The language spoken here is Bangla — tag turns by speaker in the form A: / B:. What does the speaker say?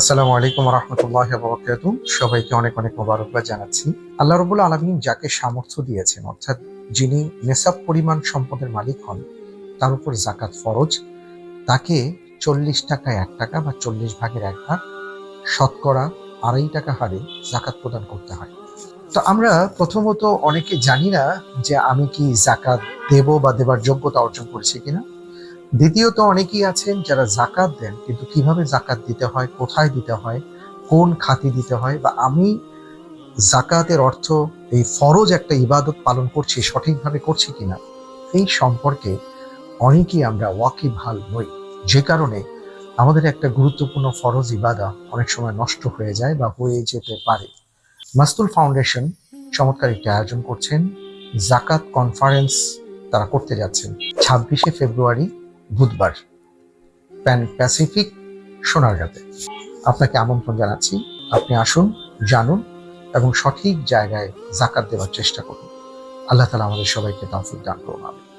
A: আসসালামু আলাইকুম রহমতুল্লাহ সবাইকে অনেক অনেক মোবারকবাদ জানাচ্ছি। আল্লাহ রবুল আলমিন যাকে সামর্থ্য দিয়েছেন, অর্থাৎ যিনি নেশাব পরিমাণ সম্পদের মালিক হন, তার উপর জাকাত ফরজ, তাকে চল্লিশ টাকায় এক টাকা বা চল্লিশ ভাগের এক ভাগ শতকরা আড়াই টাকা হারে জাকাত প্রদান করতে হয়। তো আমরা প্রথমত অনেকে জানি না যে আমি কি জাকাত দেব বা দেবার যোগ্যতা অর্জন করেছি কিনা। দ্বিতীয়ত অনেকেই আছেন যারা জাকাত দেন, কিন্তু কীভাবে জাকাত দিতে হয়, কোথায় দিতে হয়, কোন খাতি দিতে হয়, বা আমি জাকাতের অর্থ, এই ফরজ একটা ইবাদত পালন করছি, সঠিকভাবে করছি কিনা, এই সম্পর্কে অনেকেই আমরা ওয়াকিবহাল নই। যে কারণে আমাদের একটা গুরুত্বপূর্ণ ফরজ ইবাদা অনেক সময় নষ্ট হয়ে যায় বা হয়ে যেতে পারে। মাস্তুল ফাউন্ডেশন চমৎকার একটি আয়োজন করছেন। জাকাত কনফারেন্স তারা করতে যাচ্ছেন। ছাব্বিশে ফেব্রুয়ারি বুধবার প্যান প্যাসিফিক সোনারগাঁতে আপনাকে আমন্ত্রণ জানাচ্ছি, আপনি আসুন, জানুন এবং সঠিক জায়গায় জাকাত দেওয়ার চেষ্টা করুন আল্লাহ তালা আমাদের সবাইকে তাফিক দান করুন, আমিন।